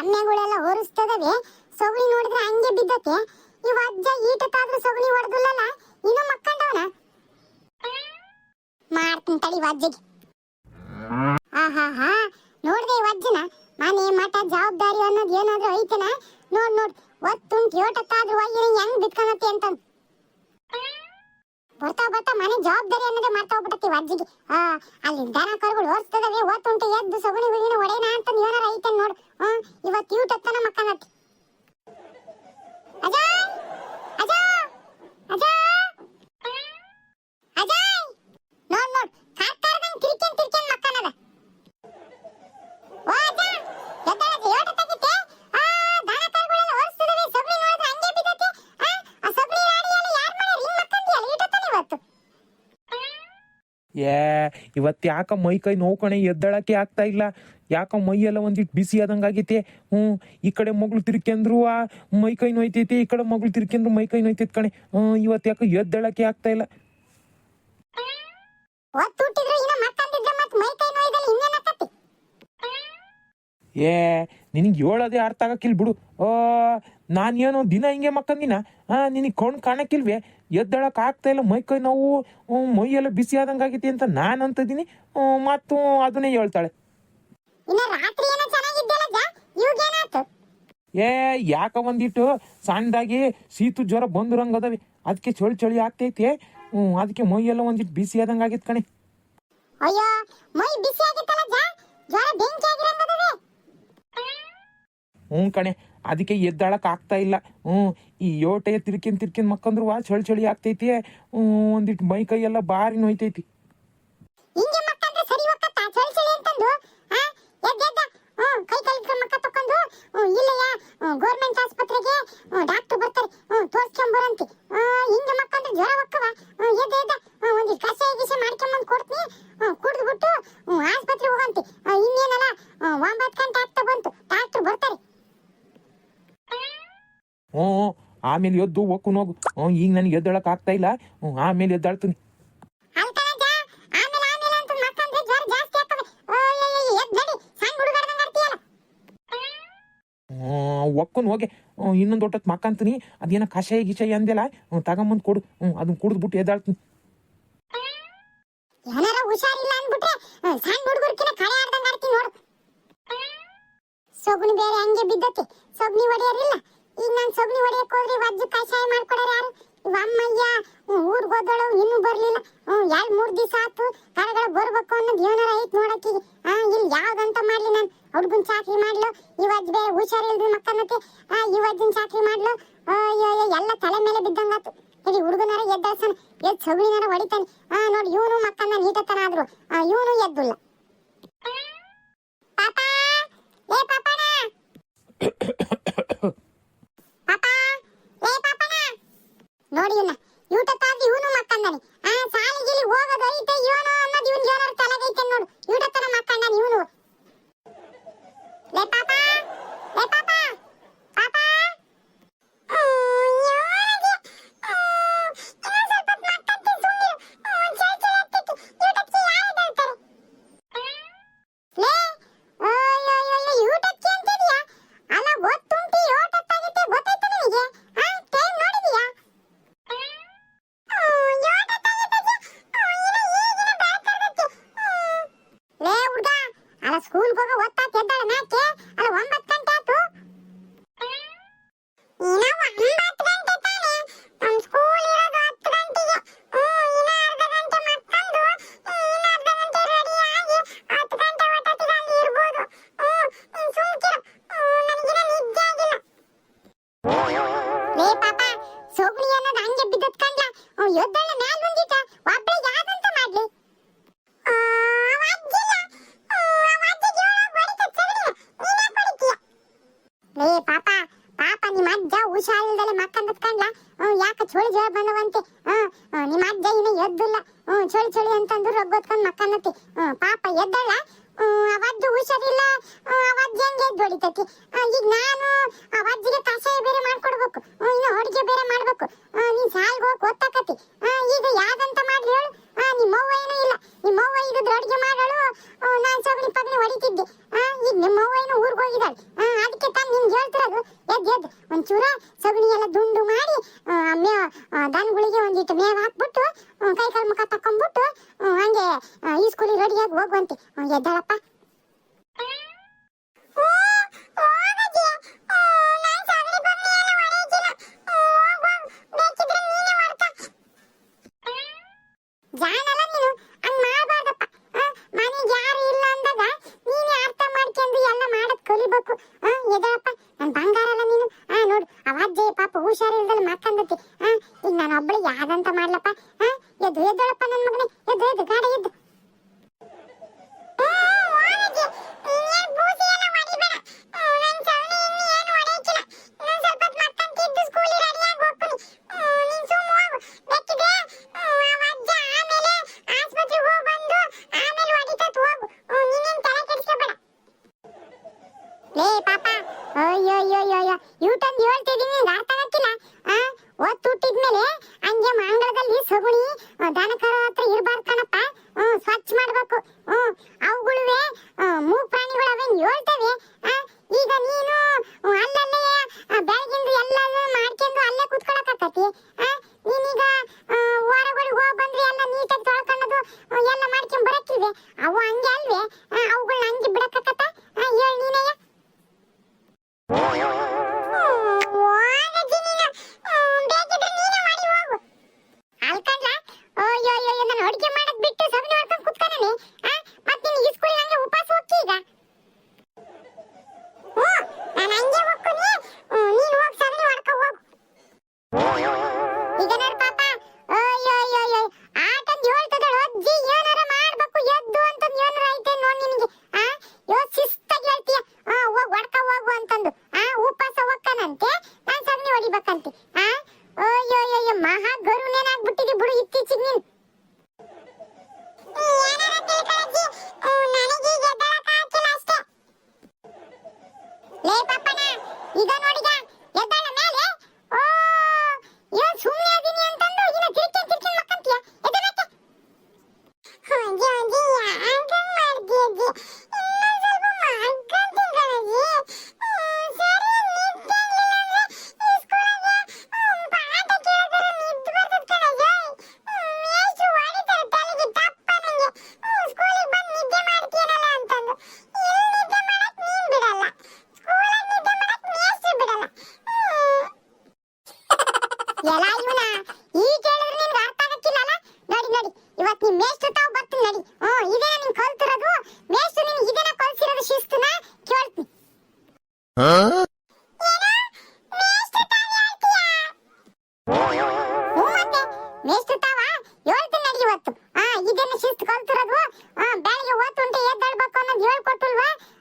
ಎಮ್ಮೆಗಳೆಲ್ಲ ಹೊರಿಸ್ತದವೆ ಸೊಗಣಿ ನೋಡಿದ್ರೆ ಹಂಗೆ ಬಿದ್ದತೆ. ಇವ ಅಜ್ಜ ಈಟತ್ತಾದ್ರೂ ಸೊಗಣಿ ಹೊಡೆದಿಲ್ಲಲ್ಲ ಇನ್ನು ಮಕ್ಕಂಡವನ? ಮಾಡ್ತೀನಿ ತಡಿ ವಜ್ಜಿಗೆ ಆಹಾಹಾ ನೋಡ್ದೆ ಇವ ಅಜ್ಜನ? ಮನೆ ಮಠ ಜವಾಬ್ದಾರಿ ಅನ್ನೋದು ಏನಾದ್ರೂ ಐತನ? ನೋಡ್ ನೋಡ್. ಒತ್ತು ಏಟತ್ತಾದ್ರೂ ಒಯ್ಯಿನ ಹೆಂಗ್ ಬಿತ್ಕೊಂಡತ್ತೆ ಅಂತ ಬರ್ತಾ ಬರ್ತಾ ಮನೆ ಜವಾಬ್ದಾರಿ ಅನ್ನೋದೇ ಮಾಡ್ತಾ ಹೋಗ್ಬಿಟ್ಟತಿ ಅಜ್ಜಿಗೆ. ಆ, ಅಲ್ಲಿ ದನ ಕರುಗಳು ಓಡಿಸ್ತದವೆ ಓದ್ತುಂಟು ಎದ್ದು ಸಗುಣಿ ಬಿಳಿನ ಒಡೆಯನ ಅಂತ ಏನಾರ ಐತೆ ನೋಡು. ಆ ಇವತ್ತು ಯೂಟತ್ತನ ಮಕ್ಕನತಿ ಅಜಯ್ ಅಜಾ ಅಜಾ ಅಜಯ್ ನೋಡ್ ನೋಡ್ ಕಾರ್ಕಾರದಂಗ್ ತಿರ್ಕೆನ್ ತಿರ್ಕೆನ್ ಮಕ್ಕನದ ಓ ಅಜ್ಜ ಎದ್ದಳಜ್ಜಿ ಯೋಟ ತೆಗಿತೆ ಆ ದನ ಕರುಗಳೆಲ್ಲ ಓಡಿಸ್ತದವೆ ಸಗುಣಿ ನೋಡಿದ್ರೆ ಹಂಗೆ ಬಿದ್ದತಿ ಆ ಆ ಸಗುಣಿ ರಾಣಿಯಲ್ಲ ಯಾರ್ ಮಾಡ್ಯಾರ ಹಿಂಗ್ ಮಕ್ಕಂದಿಯಲ್ಲ ಈಟತ್ತನ ಇವತ್ತು ಏ ಇವತ್ತು ಯಾಕ ಮೈ ಕೈ ನೋವು ಕಣೆ ಎದ್ದಳಕ್ಕೆ ಆಗ್ತಾ ಇಲ್ಲ. ಯಾಕ ಮೈಯೆಲ್ಲ ಒಂದಿಟ್ಟು ಬಿಸಿ ಆದಂಗಾಗೈತೆ ಹ್ಞೂ ಈ ಕಡೆ ಮಗಳು ತಿರ್ಕೆಂದ್ರು ಆ ಮೈ ಕೈ ನೋಯ್ತೈತಿ ಈ ಕಡೆ ಮಗಳು ತಿರ್ಕೆಂದ್ರು ಮೈ ಕೈ ನೋಯ್ತೈತಿ ಕಣೆ. ಹ್ಮ್ ಇವತ್ತು ಯಾಕ ಎದ್ದಳಕ್ಕೆ ಆಗ್ತಾ ಇಲ್ಲ. ಮೈ ಏ ನಿನಗೆ ಹೇಳೋದೇ ಅರ್ಥ ಆಗಕ್ಕಿಲ್ ಬಿಡು. ಆ ನಾನೇನು ದಿನ ಹಿಂಗೆ ಮಕ್ಕಂದಿನ? ಆ ನಿನಗೆ ಕಣ್ ಕಾಣಕ್ಕಿಲ್ವೇ? ಎದ್ದಳಕ್ ಆಗ್ತಾ ಇಲ್ಲ. ಮೈ ಕೈ ನೋವು ಮೈ ಮೈಯೆಲ್ಲ ಬಿಸಿ ಆದಂಗೆ ಆಗೈತಿ ಅಂತ ನಾನು ಅಂತಿದ್ದೀನಿ ಮತ್ತು ಅದನ್ನೇ ಹೇಳ್ತಾಳೆ. ಏ ಯಾಕ ಒಂದಿಟ್ಟು ಸಣ್ಣದಾಗಿ ಸೀತು ಜ್ವರ ಬಂದ್ರಂಗೆ ಅದಾವೆ. ಅದಕ್ಕೆ ಚಳಿ ಚಳಿ ಆಗ್ತೈತಿ. ಹ್ಞೂ ಅದಕ್ಕೆ ಮೈಯೆಲ್ಲ ಒಂದಿಟ್ಟು ಬಿಸಿ ಆದಂಗೆ ಆಗಿತ್ ಕಣೆ. ಅಯ್ಯೋ ಮೈ ಬಿಸಿ ಆಗಿತ್ತಲ್ಲ ಜಾ ಜ್ವರ ಬೆಂಕಿ ಆಗಿರಂಗದವೆ ಹ್ಞೂ ಕಣೆ ಅದಕ್ಕೆ ಎದ್ದಾಳಕ್ಕೆ ಆಗ್ತಾ ಇಲ್ಲ. ಹ್ಞೂ, ಈ ಯೋಟೆ ತಿರ್ಕಿನ್ ತಿರ್ಕಿನ್ ಮಕ್ಕಂದ್ರು ಚಳಿ ಚಳಿ ಆಗ್ತೈತಿ ಒಂದಿಟ್ಟು ಮೈ ಕೈ ಎಲ್ಲ ಭಾರಿ ನೋಯ್ತೈತಿ. ಹ್ಞೂ ಆಮೇಲೆ ಎದ್ದು ಒಕ್ಕುನ್ ಹೋಗು. ಹ್ಞೂ ಈಗ ನನಗೆ ಎದ್ದೊಳಕ್ಕೆ ಆಗ್ತಾ ಇಲ್ಲ. ಹ್ಞೂ ಆಮೇಲೆ ಎದ್ದಾಳ್ತೀನಿ. ಒಕ್ಕನ್ ಹೋಗೆ. ಇನ್ನೊಂದು ಹೊಟ್ಟತ್ ಮಕ್ಕಂತೀನಿ. ಅದೇನೋ ಕಷಾಯ ಗಿಷಾಯ ಅಂದೆಲ್ಲ ಹ್ಞೂ ತಗೊಂಬಂದು ಕೊಡು. ಹ್ಞೂ ಅದನ್ನ ಕುಡಿದ್ಬಿಟ್ಟು ಎದ್ದಾಳ್ತೀನಿ. ಏನಾರ ಹುಷಾರಿಲ್ಲ ಅಂದ್ಬಿಟ್ರೆ ಸಣ್ಣ ಹುಡುಗರ್ಕಿನ ಕಳೆ ಆಡ್ದಂಗ್ ಆಡ್ತೀನಿ ನೋಡು. ಸೊಗಣಿ ಬೇರೆ ಹಂಗೆ ಬಿದ್ದತ್ತೆ ಸೊಗ್ನಿ ಹೊಡೆಯರಿಲ್ಲ ಈಗ ನಾನು ಸೊಗಣಿ ಹೊಡೆಯಕ್ ಹೋದ್ರೆ ವಜ್ಜ ಕಷಾಯ ಮಾಡ್ಕೊಡೋರು ಯಾರು? ಅಮ್ಮಯ್ಯ ಊರ್ಗ್ ಹೋದಳು, ಇನ್ನೂ ಬರ್ಲಿಲ್ಲ. ಎರಡ್ ಮೂರ್ ದಿವಸ ಆತು? ಕರಗಳ ಬರ್ಬೇಕು ಅನ್ನೋದು ಏನಾರ ಐತ್ ನೋಡಕ್ಕೆ ಇಲ್ಲಿ ಯಾವ್ದಂತ ಮಾಡ್ಲಿ ನಾನು. ಹುಡ್ಗನ್ ಚಾಕ್ರಿ ಮಾಡ್ಲು. ಇವಜ್ ಬೇರೆ ಹುಷಾರಿಲ್ರಿ ಮಕ್ಕನತ್ತೆ ಆ ಇವಜ್ಜನ್ ಚಾಕ್ರಿ ಮಾಡ್ಲು. ಎಲ್ಲ ತಲೆ ಮೇಲೆ ಬಿದ್ದಂಗಾತು ಇಲ್ಲಿ ಹುಡುಗನಾರ ಎದ್ದಾಳ್ಸನ. ಎದ್ ಸಗಣಿನಾರ ಹೊಡಿತಾನೆ. ನೋಡಿ, ಇವನು ಮಕ್ಕನ ನೀಟತನ ಆದ್ರು. ಇವನು ಎದ್ದುಲ್ಲ. ಪಾಪ! ಏ, ಪಾಪ ಏ ಪಾಪಣ ನೋಡಿ ಇವ್ನ ಯೂಟತ್ತಾದ ಇವನು ಮಕ್ಕಂದಾನೆ ಆ ಸಾಲಿಗಿಲಿ ಹೋಗೋದು ಐತೆ ಇವನು ಅನ್ನೋದು ಇವನ್ ಏನಾರು ತಲೆಗೈತೆ ನೋಡು ಯೂಟತ್ತನ ಮಕ್ಕಂದಾನೆ ಇವನು ಲೇ ಪಾಪ ಲೇ ಪಾಪ ಪಾಪ ಲೇ ಅಯ್ಯಯ್ಯಯ್ಯ ಯೂಟಕ್ಕೆ ಅಂತಿದ್ಯಾ ಅಲ್ಲ ಗೊತ್ತುಂಟು ಯೋಟತ್ತಾಗಿತ್ತೆ ಗೊತ್ತಾಯ್ತು ನಿನಗೆ ಆ ಟೈಮ್ ನೋಡಿದ್ಯಾ ಲೇ ಹುಡ್ಗ ಸ್ಕೂಲ್ಗೆ ಹೋಗೋ ಹೊತ್ತಾತ್ ಎದ್ದಾಳೆ ನಾಕೆ ಅಲ್ಲ ಒಂಬತ್ತು ಯಾಕ ಚೋಳಿ ಜ್ವರ ಬಂದವಂತೆ? ನಿಮ್ಮ ಅಜ್ಜ ಇನ್ನು ಎದ್ದಿಲ್ಲ. ಚೋಳಿ ಚೋಳಿ ಅಂತಂದು ರಗ್ ಮಕ್ಕನ್ನತಿ ಮಕ್ಕನತಿ ಪಾಪ ಎದ್ದಲ್ಲ ಅವಜ್ಜು ಹುಷಾರಿಲ್ಲ. ಅವಜ್ಜ ಹೆಂಗೆ ಎದ್ದು ಹೊಡಿತತಿ? ಈಗ ನಾನು ಅವಜ್ಜಿಗೆ ಕಷಾಯ ಬೇರೆ ಮಾಡ್ಕೊಡ್ಬೇಕು. ಇನ್ನು ಅಡುಗೆ ಬೇರೆ ಮಾಡ್ಬೇಕು. ನೀನ್ ಸಾಲ್ಗೆ ಹೋಗಿ ಓದ್ತಕತಿ. ಈಗ ಯಾವ್ದಂತ ಮಾಡ್ಲಿ ಹೇಳು. ನಿಮ್ಮ ಅವ್ವ ಏನೂ ಇಲ್ಲ. ನಿಮ್ಮ ಅವ್ವ ಇದ್ರ ಅಡುಗೆ ಮಾಡೋಳು ನಾನ್ ಸಗಣಿ ಪಗಣಿ ಹೊಡಿತಿದ್ದೆ. ಈಗ ನಿಮ್ಮ ಅವ್ವ ಏನೋ ಊರಿಗೆ ಹೋಗಿದ್ದಾಳೆ ಅದಕ್ಕೆ ತಾನು ನಿನ್ಗೆ ಹೇಳ್ತಿರೋದು. ಎದ್ದು ಎದ್ದು ಒಂಚೂರ ಸಗಣಿ ಎಲ್ಲ ದುಂಡು ಮಾಡಿ ಆ, ಮೇವ್ ಆ, ದನಗಳಿಗೆ ಒಂದಿಟ್ಟು ಮೇವ್ ಹಾಕ್ಬಿಟ್ಟು ಆ, ಕೈ ಕಾಲು ಮುಖ ತಕೊಂಡ್ಬಿಟ್ಟು ಆ, ಹಂಗೆ ಆ, ಈ ಸ್ಕೂಲಿಗೆ ರೆಡಿಯಾಗಿ ಹೋಗುವಂತೆ ಆ, ಎದ್ದಾಳಪ್ಪ ಜಾಣಲ್ಲ ನೀನು ಹಂಗ್ ಮಾಡಬಾರ್ದಪ್ಪ ಮನೆಗೆ ಯಾರು ಇಲ್ಲ ಅಂದಾಗ ನೀನೇ ಅರ್ಥ ಮಾಡ್ಕೊಂಡು ಎಲ್ಲ ಮಾಡದ್ ಕಲಿಬೇಕು ಆ, ಎದ್ದೇಳಪ್ಪ ನನ್ ಬಂಗಾರ ಅಲ್ಲ ನೀನು ಆ ನೋಡು ಅವಾಜ್ಜೆ ಪಾಪ ಮಾತಂದತಿ ಆ ಈಗ ನಾನು ಒಬ್ಬಳೆ ಯಾದಂತ ಮಾಡ್ಲಪ್ಪ? ಅನ್ನೋದು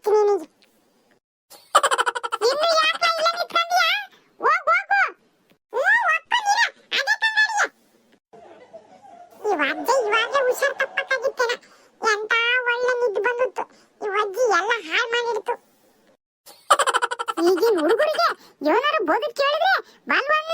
ಆಯ್ತು ನಿನಗೆ. ಇನ್ನು ಯಾಕ ಇಲ್ಲ ನಿಂತ್ಕೊಂಡ್ಯಾ ಹೋಗ್, ಹೋಗು. ಅದೇ ಹುಷಾರ್ ಒಳ್ಳೆ ಬಂದಿತ್ತು. ಈ ಎಲ್ಲ ಹಾಳು ಮಾಡಿಡ್ತು ಈಗಿನ ಹುಡುಗರಿಗೆ? ಏನಾರು ಬೋಧಕ್ ಕೇಳಿದ್ರೆ ಬಲವಂತ